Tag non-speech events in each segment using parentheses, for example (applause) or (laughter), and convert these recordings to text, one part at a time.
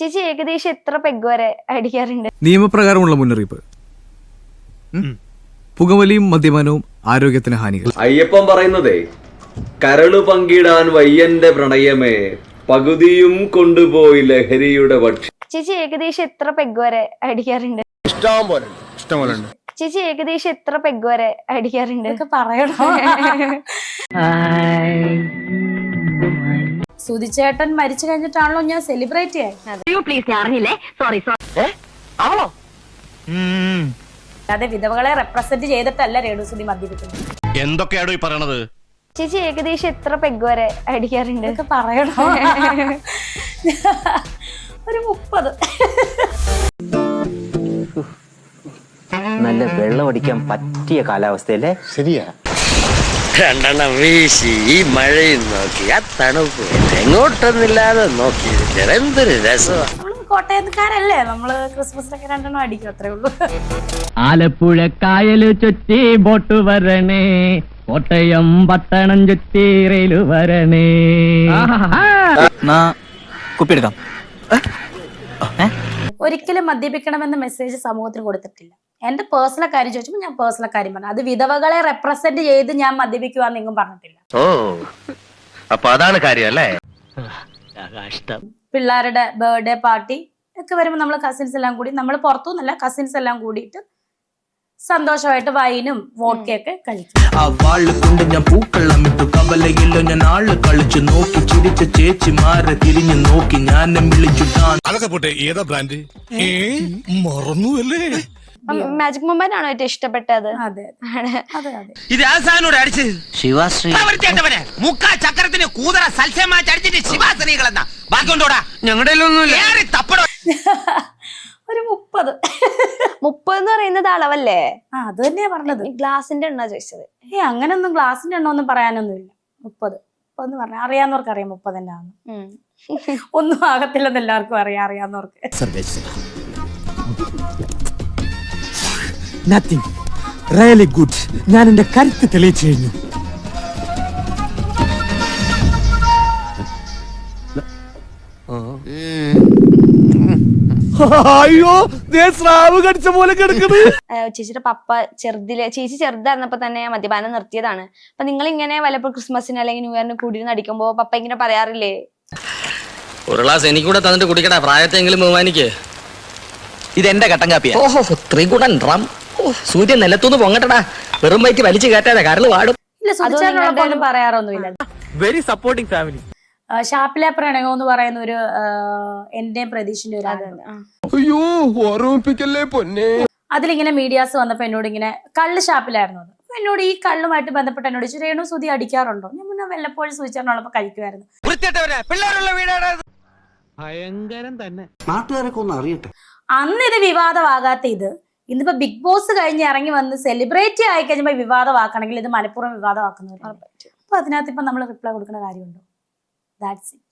ചേച്ചി ഏകദേശം എത്ര പെഗ് വരെ അടിക്കാറുണ്ട്? നിയമപ്രകാരമുള്ള മുന്നറിയിപ്പ്. പുകവലിയും മദ്യപാനവും ആരോഗ്യത്തിന് ഹാനികൾ അയ്യപ്പൻ പറയുന്നതേ കരൾ പങ്കിടാൻ വയ്യന്റെ പ്രണയമേ പകുതിയും കൊണ്ടുപോയി ലഹരിയുടെ പക്ഷി ചേച്ചി ഏകദേശം എത്ര പെഗ് വരെ അടിക്കാറുണ്ട്? ഇഷ്ടം പോലെ ഇഷ്ടം ചേച്ചി ഏകദേശം എത്ര പെഗ് വരെ അടിക്കാറുണ്ട്? പറയണോ? (laughs) സുധിച്ചേട്ടൻ മരിച്ചു കഴിഞ്ഞിട്ടാണല്ലോ ഞാൻ സെലിബ്രേറ്റ് ചെയ്യാൻ അതെ വിധവകളെ റെപ്രസെന്റ് ചെയ്തിട്ടല്ല രേണുസുതി മദ്യപിക്കുന്നത്. എന്തൊക്കെയാണോ ഈ പറയണത്? ചേച്ചി ഏകദേശം എത്ര പെഗ് വരെ അടിക്കാറുണ്ട്? പറയണോ? ഒരു മുപ്പത്. നല്ല വെള്ളം അടിക്കാൻ പറ്റിയ കാലാവസ്ഥയല്ലേ? ശരിയാ. രണ്ടെണ്ണം വീശി ഈ മഴയും നോക്കി. ആ തണുപ്പ് എങ്ങോട്ടൊന്നില്ലാതെ നോക്കിയിരിക്കണം എന്തൊരു രസമാണ് നമ്മൾ കോട്ടയത്തുകാരല്ലേ? നമ്മൾ ക്രിസ്മസിനൊക്കെ രണ്ടെണ്ണം അടിക്കും അത്രേ ഉള്ളൂ. ആലപ്പുഴ കായൽ ചുറ്റി ബോട്ട് വരണേ. കോട്ടയം പട്ടണം ചുറ്റി റെയിൽ വരണേ. കുപ്പിയെടുക്കാം. ഒരിക്കലും മദ്യപിക്കണമെന്ന മെസ്സേജ് സമൂഹത്തിന് കൊടുത്തിട്ടില്ല. എന്റെ പേഴ്സണൽ കാര്യം ചോദിച്ചപ്പോൾ ഞാൻ പേഴ്സണൽ കാര്യം പറഞ്ഞു. അത് വിധവകളെ റെപ്രസെന്റ് ചെയ്ത് ഞാൻ മദ്യപിക്കുവാന്ന് നിങ്ങൾ പറഞ്ഞിട്ടില്ല. അപ്പൊ അതാണ് കാര്യം അല്ലേ? പിള്ളേരുടെ ബർത്ത്ഡേ പാർട്ടി ഒക്കെ വരുമ്പോൾ നമ്മൾ കസിൻസ് എല്ലാം കൂടി നമ്മൾ പുറത്തുനിന്നല്ല കസിൻസ് എല്ലാം കൂടിയിട്ട് സന്തോഷമായിട്ട് വൈനും വോട്ടൊക്കെ കഴിക്കും. ആ വാൾ കൊണ്ട് ഞാൻ പൂക്കളം ഇട്ടു കവലയില്ലോ ഞാൻ ആൾ കളിച്ചു. നോക്കി ചിരിച്ച ചേച്ചി മാറി തിരിഞ്ഞു നോക്കി. ഞാൻ വിളിച്ചു അതൊക്കെ പോട്ടെ ഏതാ ബ്രാൻഡ് മറന്നു അല്ലേ മാജിക് മൊമെന്റ് ആണോ ഏറ്റവും ഇഷ്ടപ്പെട്ടത്? അതെ അതെ. അതെ ഇത് ആസാനോട് അടിച്ചത് ശിവാശ്രീ. മുക്കാ ചക്രത്തിന് കൂതറ സൽസ്യമാച്ച് അടിച്ചിട്ട് ശിവാസനികളെന്നാ. ബാക്കി കൊണ്ടോടാ. ഞങ്ങളുടെ ഒന്നുമില്ല തപ്പടോ. (laughs) ഒരു മുപ്പത്. (laughs) മുപ്പത് എന്ന് പറയുന്നത് അളവല്ലേ? ആ അത് തന്നെയാ പറഞ്ഞത്. ഗ്ലാസിന്റെ എണ്ണ ചോദിച്ചത്. ഏ അങ്ങനൊന്നും ഗ്ലാസിന്റെ എണ്ണ ഒന്നും പറയാനൊന്നുമില്ല. മുപ്പത്. മുപ്പതെന്ന് പറഞ്ഞാൽ അറിയാവുന്നവർക്ക് അറിയാം മുപ്പത് ആണ് ഉം. (laughs) ഒന്നും ആകത്തില്ലെന്ന് എല്ലാവർക്കും അറിയാം അറിയാവുന്നവർക്ക്. നത്തിങ് റയലി ഗുഡ് ഞാൻ എന്റെ കരുത്ത് തെളിയിച്ചു കഴിഞ്ഞു. അയ്യോ സ്രാവ് കടിച്ച പോലെ കിടക്കുന്നത് ചേച്ചിയുടെ പപ്പ ചെറുതിലെ ചേച്ചി ചെറുതായിരുന്നപ്പോ തന്നെ മദ്യപാനം നിർത്തിയതാണ്. അപ്പൊ നിങ്ങൾ ഇങ്ങനെ വല്ലപ്പോൾ ക്രിസ്മസിന് അല്ലെങ്കിൽ ന്യൂ ഇയറിന് കൂടി അടിക്കുമ്പോ പപ്പ ഇങ്ങനെ പറയാറില്ലേ? ഒരു ഗ്ലാസ് എനിക്ക് കൂടെ തന്നിട്ട് കുടിക്കടാ. പ്രായത്തെങ്കിലും ബഹുമാനിക്ക്. ഇത് എന്റെ കട്ടൻ കാപ്പിയാ. ഓഹോ ത്രികുടൻ റം. ഓ, സൂര്യൻ നിലത്തുനിന്ന് പൊങ്ങട്ടടാ. വെറും വയറ്റ് വലിച്ചു കയറ്റാതെ കരൾ വാടും. ഇല്ല പറയാറൊന്നുമില്ല. വെരി സപ്പോർട്ടിംഗ് ഫാമിലി ഷാപ്പിലെ പ്രണയം എന്ന് പറയുന്ന ഒരു എന്റെയും പ്രതീക്ഷിന്റെ ഒരു അയ്യോ ഓർമ്മിപ്പിക്കല്ലേ പൊന്നെ? അതിലിങ്ങനെ മീഡിയാസ് വന്നപ്പോ എന്നോട് ഇങ്ങനെ കള്ള് ഷാപ്പിലായിരുന്നു അത്. അപ്പൊ എന്നോട് ഈ കള്ളുമായിട്ട് ബന്ധപ്പെട്ട് എന്നോട് ചോദിച്ചു രേണു സുതി അടിക്കാറുണ്ടോ? ഞാൻ മുന്നേ വല്ലപ്പോഴും സൂചിച്ചേട്ടനോടൊപ്പം കഴിക്കുമായിരുന്നു. ഭയങ്കരം തന്നെ. നാട്ടുകാരൊക്കെ ഒന്ന് അറിയട്ടെ. അന്ന് ഇത് വിവാദമാകാത്ത ഇത് ഇന്നിപ്പോ ബിഗ് ബോസ് കഴിഞ്ഞ് ഇറങ്ങി വന്ന് സെലിബ്രേറ്റ് ആയി കഴിഞ്ഞപ്പോ വിവാദമാക്കണമെങ്കിൽ ഇത് മനഃപൂർവം വിവാദമാക്കുന്നവർ അപ്പൊ അതിനകത്ത് ഇപ്പൊ നമ്മൾ റിപ്ലൈ കൊടുക്കുന്ന കാര്യമുണ്ടോ? That's it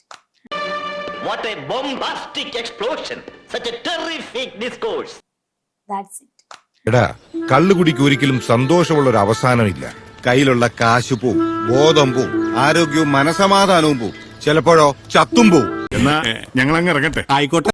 What a bombastic explosion! Such a terrific discourse! That's it എടാ കള്ളുകുടിക്ക് ഒരിക്കലും സന്തോഷമുള്ള ഒരു അവസാനമില്ല. കയ്യിലുള്ള കാശ് പോവും ബോധം പോവും ആരോഗ്യവും മനസമാധാനവും പോവും. ചിലപ്പോഴോ ചത്തും പോവും. എന്നാ ഞങ്ങൾ അങ്ങ് ഇറങ്ങട്ടെ. ആയിക്കോട്ടെ.